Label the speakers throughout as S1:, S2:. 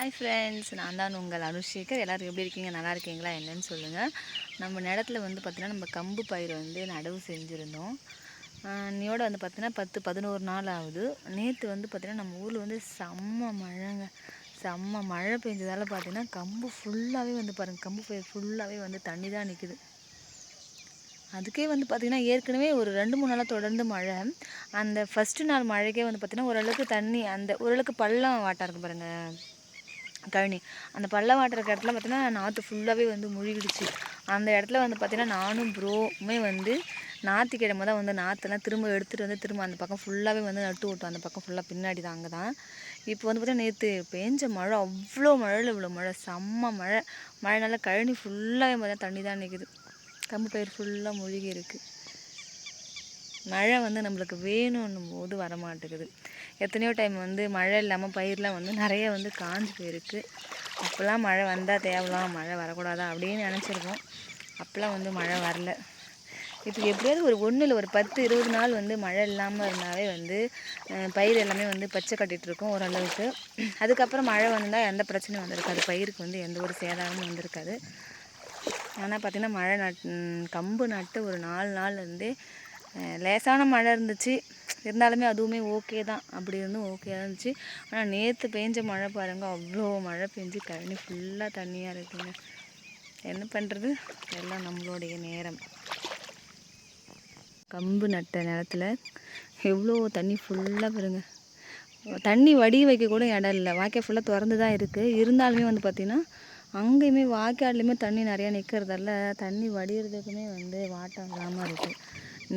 S1: hi friends நான் தான் உங்கள் அனுஷேகர் எல்லோரும் எப்படி இருக்கீங்க நல்லா இருக்கீங்களா என்னென்னு சொல்லுங்கள் நம்ம நிலத்தில் வந்து பார்த்திங்கன்னா நம்ம கம்பு பயிர் வந்து நடவு செஞ்சுருந்தோம் இன்னையோட வந்து பார்த்திங்கன்னா பத்து பதினோரு நாள் ஆகுது நேற்று வந்து பார்த்திங்கன்னா நம்ம ஊரில் வந்து செம்ம மழைங்க செம்ம மழை பெஞ்சதால் பார்த்திங்கன்னா கம்பு ஃபுல்லாகவே வந்து பாருங்கள் கம்பு பயிர் ஃபுல்லாகவே வந்து தண்ணி தான் நிற்குது அதுக்கே வந்து பார்த்திங்கன்னா ஏற்கனவே ஒரு ரெண்டு மூணு நாளாக தொடர்ந்து மழை அந்த ஃபஸ்ட்டு நாள் மழைக்கே வந்து பார்த்திங்கன்னா ஓரளவுக்கு தண்ணி அந்த ஓரளவுக்கு பள்ளம் வாட்டாக இருக்கும் பாருங்கள் கழனி அந்த பள்ளம் இருக்க இடத்துல பார்த்தீங்கன்னா நாற்று ஃபுல்லாகவே வந்து முழுகிடுச்சு அந்த இடத்துல வந்து பார்த்தீங்கன்னா நானும் ப்ரோவுமே வந்து நாற்று நாற்றுக்கிழமை தான் வந்து நாற்றுலாம் திரும்ப எடுத்துகிட்டு வந்து திரும்ப அந்த பக்கம் ஃபுல்லாகவே வந்து நட்டு விட்டோம் அந்த பக்கம் ஃபுல்லாக பின்னாடி தான் அங்கே தான் இப்போ வந்து பார்த்தீங்கன்னா நேற்று பெஞ்ச மழை அவ்வளோ மழையில் இவ்வளோ மழை செம்ம மழை மழைனால கழனி ஃபுல்லாகவே பார்த்தீங்கன்னா தண்ணி தான் நிற்குது கம்பு பயிர் ஃபுல்லாக மூழ்கி இருக்குது மழை வந்து நம்மளுக்கு வேணும்னும் போது வரமாட்டேங்குது எத்தனையோ டைம் வந்து மழை இல்லாமல் பயிரெலாம் வந்து நிறைய வந்து காஞ்சி போயிருக்கு அப்போல்லாம் மழை வந்தால் தேவலாம் மழை வரக்கூடாதா அப்படின்னு நினச்சிருக்கோம் அப்போல்லாம் வந்து மழை வரல இப்போ எப்படியாவது ஒரு ஒன்றில் ஒரு பத்து இருபது நாள் வந்து மழை இல்லாமல் இருந்தாலே வந்து பயிர் எல்லாமே வந்து பச்சை கட்டிகிட்ருக்கும் ஓரளவுக்கு அதுக்கப்புறம் மழை வந்தால் எந்த பிரச்சனையும் வந்திருக்காது பயிருக்கு வந்து எந்த ஒரு சேதாரமும் வந்திருக்காது ஆனால் பார்த்திங்கன்னா மழை நட் கம்பு நட்டு ஒரு நாலு நாள் வந்து லேசான மழை இருந்துச்சு இருந்தாலுமே அதுவுமே ஓகே தான் அப்படி இருந்தும் ஓகே தான் இருந்துச்சு ஆனால் நேற்று பெஞ்ச மழை பாருங்கள் அவ்வளோ மழை பெஞ்சு தண்ணி ஃபுல்லாக தண்ணியாக இருக்குங்க என்ன பண்ணுறது எல்லாம் நம்மளுடைய நேரம் கம்பு நட்ட நிலத்துல எவ்வளோ தண்ணி ஃபுல்லாக பெருங்க தண்ணி வடி வைக்க கூட இடம் இல்லை வாய்க்கால் ஃபுல்லாக திறந்து தான் இருக்குது இருந்தாலுமே வந்து பார்த்திங்கன்னா அங்கேயுமே வாய்க்கால்லையுமே தண்ணி நிறையா நிற்கிறதால தண்ணி வடிகிறதுக்குமே வந்து வாட்டம் இல்லாமல் இருக்குது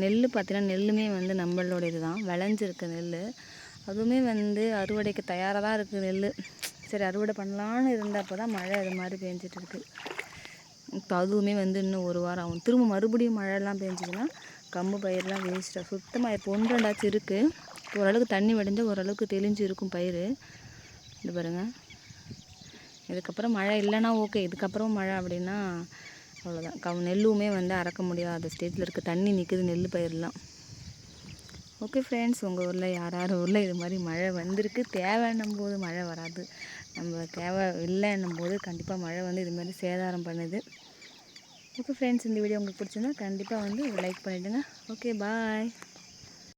S1: நெல் பார்த்திங்கன்னா நெல்லுமே வந்து நம்மளோட இதுதான் தான் விளைஞ்சிருக்கு நெல் அதுவுமே வந்து அறுவடைக்கு தயாராக தான் இருக்குது நெல் சரி அறுவடை பண்ணலான்னு இருந்தப்போ தான் மழை இது மாதிரி பெஞ்சிட்ருக்கு இப்போ அதுவுமே வந்து இன்னும் ஒரு வாரம் ஆகும் திரும்ப மறுபடியும் மழைலாம் பெஞ்சிதுன்னா கம்பு பயிரெலாம் வேஸ்ட்டாக சுத்தமாக இப்போ ஒன்று ரெண்டாச்சும் இருக்குது ஓரளவுக்கு தண்ணி வடிஞ்சால் ஓரளவுக்கு தெளிஞ்சு இருக்கும் பயிர் இது பாருங்கள் இதுக்கப்புறம் மழை இல்லைன்னா ஓகே இதுக்கப்புறம் மழை அப்படின்னா அவ்வளோதான் நெல்லுமே வந்து அறக்க முடியாத ஸ்டேஜில் இருக்குது தண்ணி நிற்குது நெல் பயிரெலாம் ஓகே ஃப்ரெண்ட்ஸ் உங்கள் ஊரில் யார் யார் ஊரில் இது மாதிரி மழை வந்திருக்கு தேவைன்னும் போது மழை வராது நம்ம தேவை இல்லைன்னும் போது கண்டிப்பாக மழை வந்து இது மாதிரி சேதாரம் பண்ணுது ஓகே ஃப்ரெண்ட்ஸ் இந்த வீடியோ உங்களுக்கு பிடிச்சிருந்தா கண்டிப்பாக வந்து லைக் பண்ணிவிடுங்க ஓகே பாய்